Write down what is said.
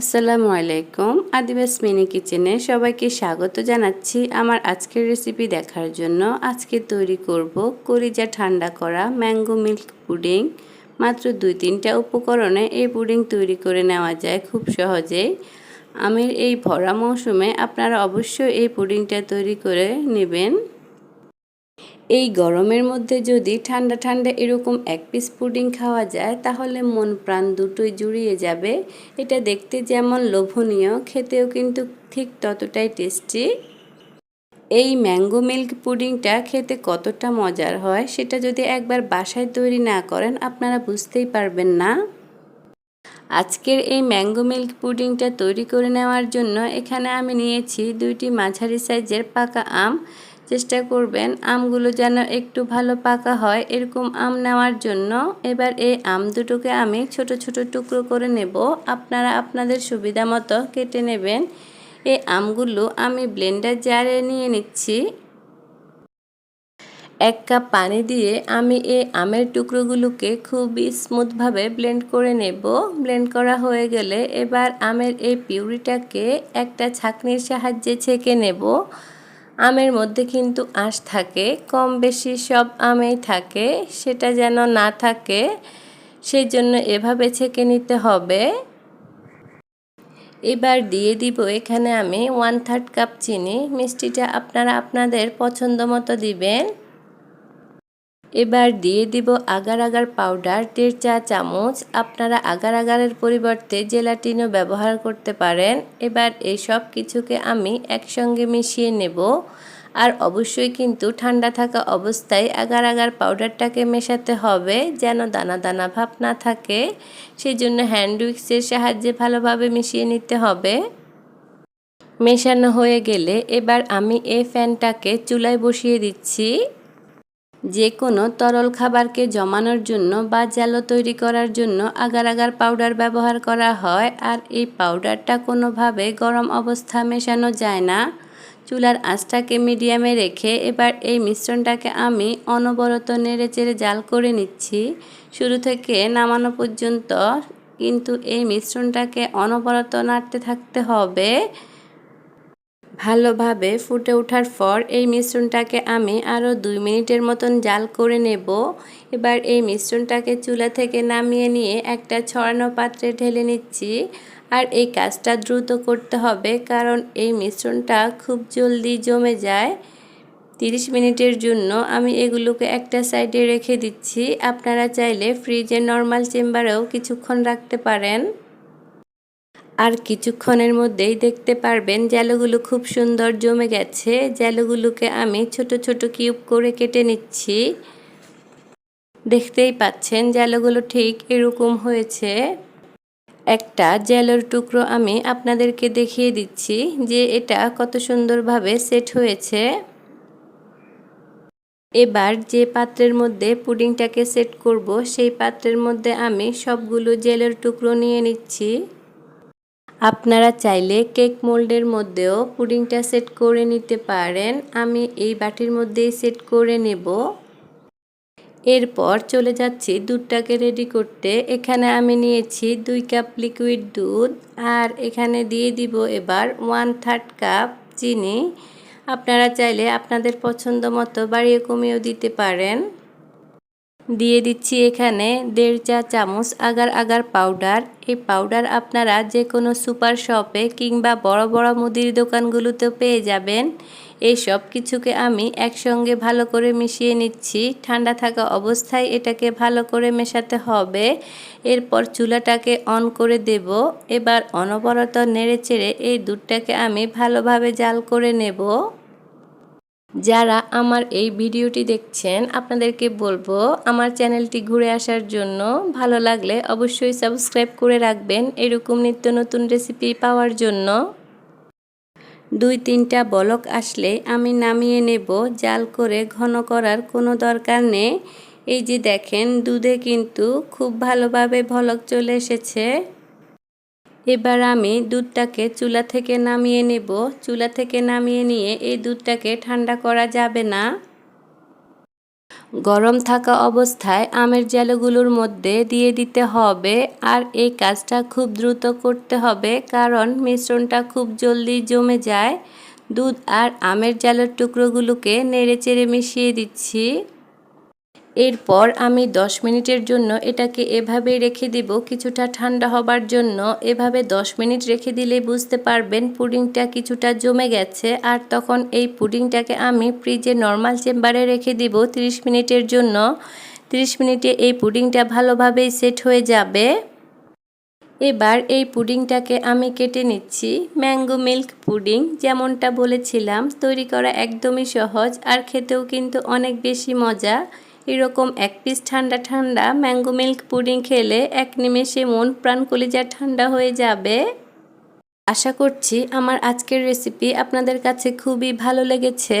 আসসালামু আলাইকুম। আদিবাস মিনি কিচেনে সবাইকে স্বাগত জানাচ্ছি আমার আজকের রেসিপি দেখার জন্য। আজকে তৈরি করব কলিজা ঠান্ডা করা ম্যাঙ্গো মিল্ক পুডিং মাত্র দুই তিনটা উপকরণে এই পুডিং তৈরি করে নেওয়া যায় খুব সহজেই। আমের এই ভরা মৌসুমে আপনারা অবশ্যই এই পুডিংটা তৈরি করে নেবেন। এই গরমের মধ্যে যদি ঠান্ডা ঠান্ডা এরকম এক পিস পুডিং খাওয়া যায়, তাহলে মন প্রাণ দুটোই জুড়িয়ে যাবে। এটা দেখতে যেমন লোভনীয়, খেতেও কিন্তু ঠিক ততটাই টেস্টি এই ম্যাঙ্গো মিল্ক পুডিংটা খেতে কতটা মজার হয়, সেটা যদি একবার বাসায় তৈরি না করেন, আপনারা বুঝতেই পারবেন না। আজকের এই ম্যাঙ্গো মিল্ক পুডিংটা তৈরি করে নেওয়ার জন্য এখানে আমি নিয়েছি দুইটি মাঝারি সাইজের পাকা আম। চেষ্টা করবেন আমগুলো যেন একটু ভালো পাকা হয়, এরকম আম নেওয়ার জন্য। এবার এই আম দুটোকে আমি ছোট ছোট টুকরো করে নেব। আপনারা আপনাদের সুবিধা মতো কেটে নেবেন। এই আমগুলো আমি ব্লেন্ডার জারে নিয়ে নিচ্ছি। এক কাপ পানি দিয়ে আমি এই আমের টুকরোগুলোকে খুবই স্মুথভাবে ব্লেন্ড করে নেব। ব্লেন্ড করা হয়ে গেলে এবার আমের এই পিউরিটাকে একটা ছাকনির সাহায্যে ছেঁকে নেব। আমের মধ্যে কিন্তু আঁশ থাকে, কম বেশি সব আমেই থাকে, সেটা যেন না থাকে, সেই জন্য এভাবে ছেঁকে নিতে হবে। এবার দিয়ে দিব এখানে আমি ওয়ান থার্ড কাপ চিনি। মিষ্টিটা আপনারা আপনাদের পছন্দ মতো দিবেন। এবার দিয়ে দিব আগার আগার পাউডার দেড় চা চামচ। আপনারা আগার আগারের পরিবর্তে জেলাটিনও ব্যবহার করতে পারেন। এবার এই সব কিছুকে আমি একসঙ্গে মিশিয়ে নেব। আর অবশ্যই কিন্তু ঠান্ডা থাকা অবস্থায় আগার আগার পাউডারটাকে মেশাতে হবে, যেন দানা দানা ভাব না থাকে। সেই জন্য হ্যান্ড উইক্সের সাহায্যে ভালোভাবে মিশিয়ে নিতে হবে। মেশানো হয়ে গেলে এবার আমি এই ফ্যানটাকে চুলায় বসিয়ে দিচ্ছি। যে কোনো তরল খাবারকে জমানোর জন্য বা জ্যালো তৈরি করার জন্য আগার আগার পাউডার ব্যবহার করা হয় আর এই পাউডারটা কোনোভাবে গরম অবস্থা মেশানো যায় না। চুলার আঁচটাকে মিডিয়ামে রেখে এবার এই মিশ্রণটাকে আমি অনবরত নেড়ে চেড়ে জাল করে নিচ্ছি। শুরু থেকে নামানো পর্যন্ত কিন্তু এই মিশ্রণটাকে অনবরত নাড়তে থাকতে হবে। ভালোভাবে ফুটে ওঠার পর এই মিশ্রণটাকে আমি আরও দুই মিনিটের মতন জাল করে নেব। এবার এই মিশ্রণটাকে চুলা থেকে নামিয়ে নিয়ে একটা ছড়ানো পাত্রে ঢেলে নিচ্ছি। আর এই কাজটা দ্রুত করতে হবে কারণ এই মিশ্রণটা খুব জলদি জমে যায়। তিরিশ মিনিটের জন্য আমি এগুলোকে একটা সাইডে রেখে দিচ্ছি। আপনারা চাইলে ফ্রিজে নর্মাল চেম্বারেও কিছুক্ষণ রাখতে পারেন। আর কিছুক্ষণের মধ্যেই দেখতে পারবেন জ্যালোগুলো খুব সুন্দর জমে গেছে। জ্যালোগুলোকে আমি ছোট ছোট কিউব করে কেটে নিচ্ছি। দেখতেই পাচ্ছেন জ্যালোগুলো ঠিক এরকম হয়েছে। একটা জেলোর টুকরো আমি আপনাদেরকে দেখিয়ে দিচ্ছি যে এটা কত সুন্দরভাবে সেট হয়েছে। এবার যে পাত্রের মধ্যে পুডিংটাকে সেট করব, সেই পাত্রের মধ্যে আমি সবগুলো জেলের টুকরো নিয়ে নিচ্ছি। আপনারা চাইলে কেক মোল্ডের মধ্যেও পুডিংটা সেট করে নিতে পারেন। আমি এই বাটির মধ্যেই সেট করে নেব। এরপর চলে যাচ্ছি দুধটাকে রেডি করতে। এখানে আমি নিয়েছি দুই কাপ লিকুইড দুধ আর এখানে দিয়ে দিব এবার ওয়ান থার্ড কাপ চিনি। আপনারা চাইলে আপনাদের পছন্দ মতো বাড়িয়ে কমিয়েও দিতে পারেন। দিয়ে দিচ্ছি এখানে দেড় চা চামচ আগার আগার পাউডার। এই পাউডার আপনারা যে কোনো সুপার শপে কিংবা বড় বড় মুদির দোকানগুলোতে পেয়ে যাবেন। এই সব কিছুকে আমি একসঙ্গে ভালো করে মিশিয়ে নিচ্ছি। ঠান্ডা থাকা অবস্থায় এটাকে ভালো করে মেশাতে হবে। এরপর চুলাটাকে অন করে দেব। এবার অনবরত নেড়ে চেড়ে এই দুধটাকে আমি ভালোভাবে জাল করে নেব। যারা আমার এই ভিডিওটি দেখছেন, আপনাদেরকে বলব আমার চ্যানেলটি ঘুরে আসার জন্য ভালো লাগলে অবশ্যই সাবস্ক্রাইব করে রাখবেন। এরকম নিত্য নতুন রেসিপি পাওয়ার জন্য। দুই তিনটা বলক আসলে আমি নামিয়ে নেব, জাল করে ঘন করার কোনো দরকার নেই। এই যে দেখেন, দুধে কিন্তু খুব ভালোভাবে ভলক চলে এসেছে। এবার আমি দুধটাকে চুলা থেকে নামিয়ে নেব। চুলা থেকে নামিয়ে নিয়ে এই দুধটাকে ঠান্ডা করা যাবে না। গরম থাকা অবস্থায় আমের জালগুলোর মধ্যে দিয়ে দিতে হবে আর এই কাজটা খুব দ্রুত করতে হবে কারণ মিশ্রণটা খুব জলদি জমে যায়। দুধ আর আমের জালের টুকরোগুলোকে নেড়ে চেড়ে মিশিয়ে দিচ্ছি। এরপর আমি 10 মিনিটের জন্য এটাকে এভাবেই রেখে দিব। কিছুটা ঠান্ডা হবার জন্য এভাবে 10 মিনিট রেখে দিলে বুঝতে পারবেন পুডিংটা কিছুটা জমে গেছে। আর তখন এই পুডিংটাকে আমি ফ্রিজে নর্মাল চেম্বারে রেখে দিব 30 মিনিটের জন্য। 30 মিনিটে এই পুডিংটা ভালোভাবেই সেট হয়ে যাবে। এবার এই পুডিংটাকে আমি কেটে নিচ্ছি। ম্যাঙ্গো মিল্ক পুডিং যেমনটা বলেছিলাম, তৈরি করা একদমই সহজ আর খেতেও কিন্তু অনেক বেশি মজা। এরকম এক পিস ঠান্ডা ঠান্ডা ম্যাঙ্গো মিল্ক পুডিং খেলে এক নিমেষে মন প্রাণ কলিজা ঠান্ডা হয়ে যাবে। আশা করছি আমার আজকের রেসিপি আপনাদের কাছে খুবই ভালো লেগেছে।